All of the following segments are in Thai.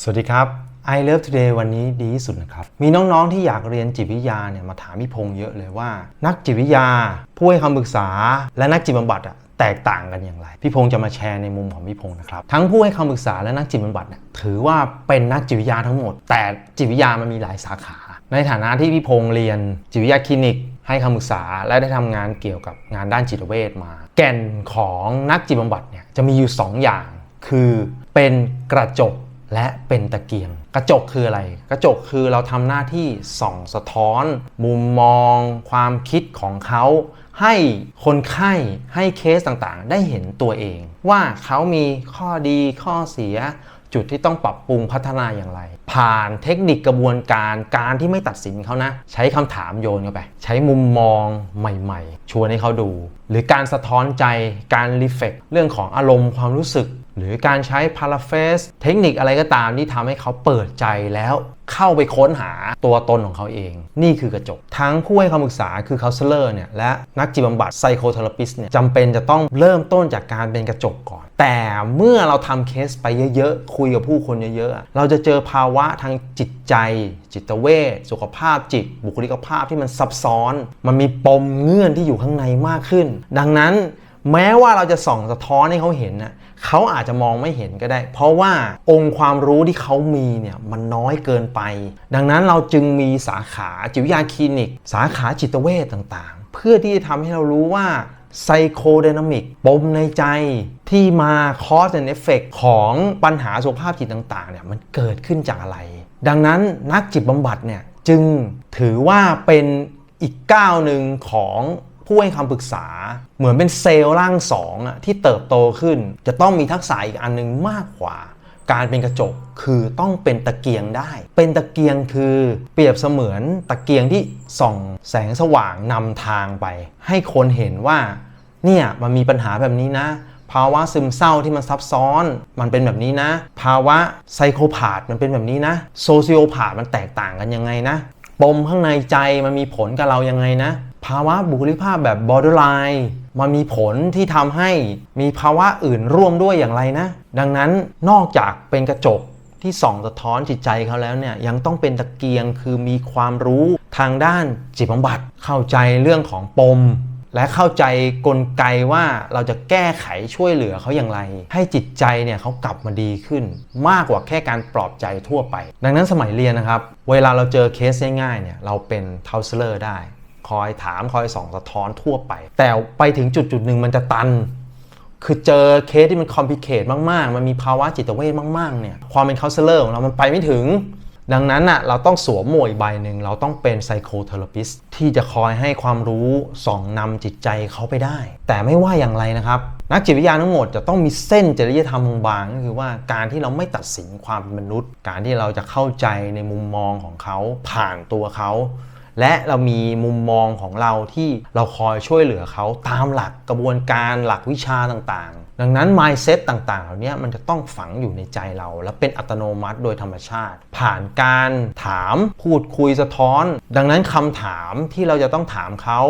สวัสดีครับ I Love Today วันนี้ดีที่สุดนะครับ มีน้องๆที่อยากเรียนจิตวิทยาเนี่ยมาถามพี่พงษ์เยอะเลยว่า นักจิตวิทยา ผู้ให้คำปรึกษา และนักจิตบำบัดอะแตกต่างกันอย่างไร พี่พงษ์จะมาแชร์ในมุมของพี่พงษ์นะครับ ทั้งผู้ให้คำปรึกษาและนักจิตบำบัดเนี่ยถือว่าเป็นนักจิตวิทยาทั้งหมด แต่จิตวิทยามันมีหลายสาขา ในฐานะที่พี่พงษ์เรียนจิตวิทยาคลินิกให้คำปรึกษาและได้ทำงานเกี่ยวกับงานด้านจิตเวชมา แก่นของนักจิตบำบัดเนี่ยจะมีอยู่สองอย่าง คือเป็นกระจก และเป็นตะเกียง กระจกคืออะไร กระจกคือเราทำหน้าที่ส่องสะท้อน มุมมอง ความคิดของเขาให้คนไข้ให้เคสต่างๆ ได้เห็นตัวเอง ว่าเขามีข้อดีข้อเสีย จุดที่ต้องปรับปรุงพัฒนาอย่างไร ผ่านเทคนิคกระบวนการการที่ไม่ตัดสินเขานะ ใช้คำถามโยนเข้าไป ใช้มุมมองใหม่ๆ ชวนให้เขาดู หรือการสะท้อนใจการรีเฟกเรื่องของอารมณ์ความรู้สึก หรือการใช้พาราเฟสเทคนิคอะไรก็ตามที่ทำให้เขาเปิดใจแล้วเข้าไปค้นหาตัวตนของเขาเอง นี่คือกระจก ทั้งผู้ให้คำปรึกษาคือ c o u n s e l o r เนี่ยและนักจิตบำบัด psychotherapist เนี่ยจำเป็นจะต้องเริ่มต้นจากการเป็นกระจกก่อน แต่เมื่อเราทำเคสไปเยอะๆ คุยกับผู้คนเยอะๆ เราจะเจอภาวะทางจิตใจ จิตเวชสุขภาพจิต บุคลิกภาพที่มันซับซ้อน มันมีปมเงื่อนที่อยู่ข้างในมากขึ้น ดังนั้น แม้ว่าเราจะส่องสะท้อนให้เขาเห็นนะเขาอาจจะมองไม่เห็นก็ได้ เพราะว่าองค์ความรู้ที่เขามีเนี่ยมันน้อยเกินไป ดังนั้นเราจึงมีสาขาจิตวิทยาคลินิก สาขาจิตเวชต่างๆ เพื่อที่จะทำให้เรารู้ว่าไซโคไดนามิกปมในใจที่มา cause and effect ของปัญหาสุขภาพจิตต่างๆเนี่ยมันเกิดขึ้นจากอะไร ดังนั้นนักจิตบำบัดเนี่ยจึงถือว่าเป็นอีกก้าวหนึ่งของ ผู้ให้คำปรึกษา เหมือนเป็นเซลล์ร่างสองอะที่เติบโตขึ้น จะต้องมีทักษะอีกอันหนึงมากกว่า การเป็นกระจกคือต้องเป็นตะเกียงได้ เป็นตะเกียงคือเปรียบเสมือนตะเกียงที่ส่องแสงสว่างนำทางไป ให้คนเห็นว่าเนี่ยมันมีปัญหาแบบนี้นะ ภาวะซึมเศร้าที่มันซับซ้อน มันเป็นแบบนี้นะ ภาวะไซโคพาธมันเป็นแบบนี้นะโซเชียลพาธมันแตกต่างกันยังไงนะปมข้างในใจมันมีผลกับเรายังไงนะ ภาวะบุคลิกภาพแบบ borderline มันมีผลที่ทำให้มีภาวะอื่นร่วมด้วยอย่างไรนะ ดังนั้นนอกจากเป็นกระจกที่ส่องสะท้อนจิตใจเขาแล้วเนี่ยยังต้องเป็นตะเกียงคือมีความรู้ทางด้านจิตบำบัดเข้าใจเรื่องของปม และเข้าใจกลไกว่าเราจะแก้ไขช่วยเหลือเขาอย่างไร ให้จิตใจเนี่ยเขากลับมาดีขึ้น มากกว่าแค่การปลอบใจทั่วไป ดังนั้นสมัยเรียนนะครับ เวลาเราเจอเคสง่ายๆเนี่ยเราเป็นเทาเซเลอร์ได้ คอยถามคอยส่องสะท้อนทั่วไป แต่ไปถึงจุดจุดหนึ่งมันจะตัน คือเจอเคสที่มันคอมพลิเคทมาก ๆ มันมีภาวะจิตเวชมาก ๆ เนี่ย ความเป็น c o u n s e l o r ของเรา มันไปไม่ถึง ดังนั้นน่ะเราต้องสวมหมวกอีกใบหนึ่ง เราต้องเป็น psychotherapist ที่จะคอยให้ความรู้ส่องนำจิตใจเขาไปได้ แต่ไม่ว่าอย่างไรนะครับ นักจิตวิทยาทั้งหมดจะต้องมีเส้นจริยธรรมบางๆก็คือว่าการที่เราไม่ตัดสินความเป็นมนุษย์ การที่เราจะเข้าใจในมุมมองของเขาผ่านตัวเขา และเรามีมุมมองของเราที่เราคอยช่วยเหลือเขาตามหลักกระบวนการหลักวิชาต่างๆ ดังนั้น mindset ต่างๆ เหล่านี้มันจะต้องฝังอยู่ในใจเรา และเป็นอัตโนมัติโดยธรรมชาติ ผ่านการถามพูดคุยสะท้อน ดังนั้นคำถามที่เราจะต้องถามเขา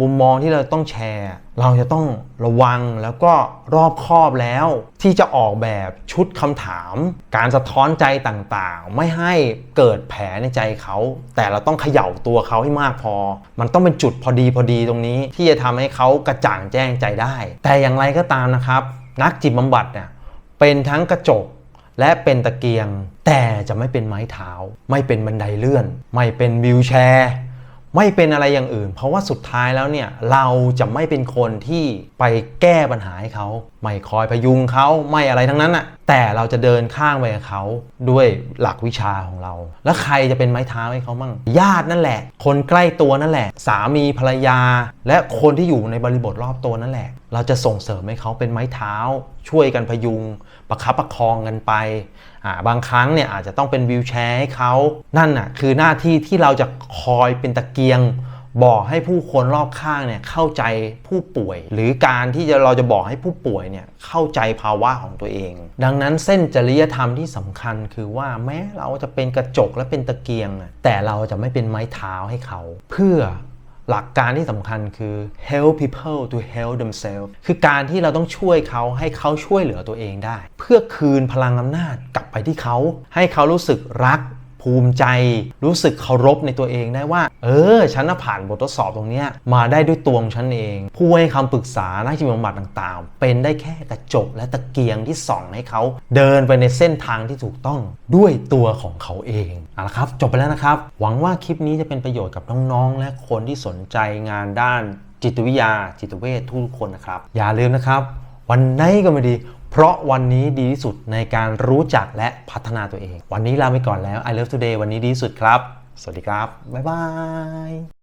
มุมมองที่เราต้องแชร์ เราจะต้องระวังแล้วก็รอบคอบแล้ว ที่จะออกแบบชุดคำถาม การสะท้อนใจต่างๆ ไม่ให้เกิดแผลในใจเขา แต่เราต้องเขย่าตัวเขาให้มากพอ มันต้องเป็นจุดพอดีพอดีตรงนี้ ที่จะทำให้เขากระจ่างแจ้งใจได้ แต่อย่างไรก็ตามนะครับ นักจิตบำบัดเนี่ยเป็นทั้งกระจกและเป็นตะเกียง แต่จะไม่เป็นไม้เท้า ไม่เป็นบันไดเลื่อน ไม่เป็นวิวแชร์ ไม่เป็นอะไรอย่างอื่น เพราะว่าสุดท้ายแล้วเนี่ยเราจะไม่เป็นคนที่ไปแก้ปัญหาให้เขา ไม่คอยพยุงเขาไม่อะไรทั้งนั้นอะแต่เราจะเดินข้างไปกับเขาด้วยหลักวิชาของเรา แล้วใครจะเป็นไม้เท้าให้เขาบ้างญาตินั่นแหละ คนใกล้ตัวนั่นแหละ สามีภรรยา และคนที่อยู่ในบริบทรอบตัวนั่นแหละ เราจะส่งเสริมให้เขาเป็นไม้เท้า ช่วยกันพยุง ประคับประคองกันไปาบางครั้งเนี่ยอาจจะต้องเป็นวิวแชร์ให้เขานั่นน่ะคือหน้าที่ที่เราจะคอยเป็นตะเกียง บอกให้ผู้คนรอบข้างเนี่ยเข้าใจผู้ป่วย หรือการที่จะเราจะบอกให้ผู้ป่วยเนี่ยเข้าใจภาวะของตัวเอง ดังนั้นเส้นจริยธรรมที่สำคัญคือว่าแม้เราจะเป็นกระจกและเป็นตะเกียง แต่เราจะไม่เป็นไม้เท้าให้เขา เพื่อหลักการที่สำคัญคือ help people to help themselves คือการที่เราต้องช่วยเขาให้เขาช่วยเหลือตัวเองได้ เพื่อคืนพลังอำนาจกลับไปที่เขา ให้เขารู้สึกรัก ภูมิใจรู้สึกเคารพในตัวเองได้ว่า เออ ฉันผ่านบททดสอบตรงนี้มาได้ด้วยตัวของฉันเอง ผู้ให้คำปรึกษานักจิตบำบัดต่างๆ เป็นได้แค่กระจกและตะเกียงที่ส่องให้เขา เดินไปในเส้นทางที่ถูกต้องด้วยตัวของเขาเองเอาละครับ จบไปแล้วนะครับ หวังว่าคลิปนี้จะเป็นประโยชน์กับน้องๆ และคนที่สนใจงานด้านจิตวิทยาจิตเวชทุกคนนะครับ อย่าลืมนะครับ วันไหนก็ไม่ดี เพราะวันนี้ดีที่สุดในการรู้จักและพัฒนาตัวเอง วันนี้ลาไปก่อนแล้ว I love today วันนี้ดีที่สุดครับ สวัสดีครับ บ๊ายบาย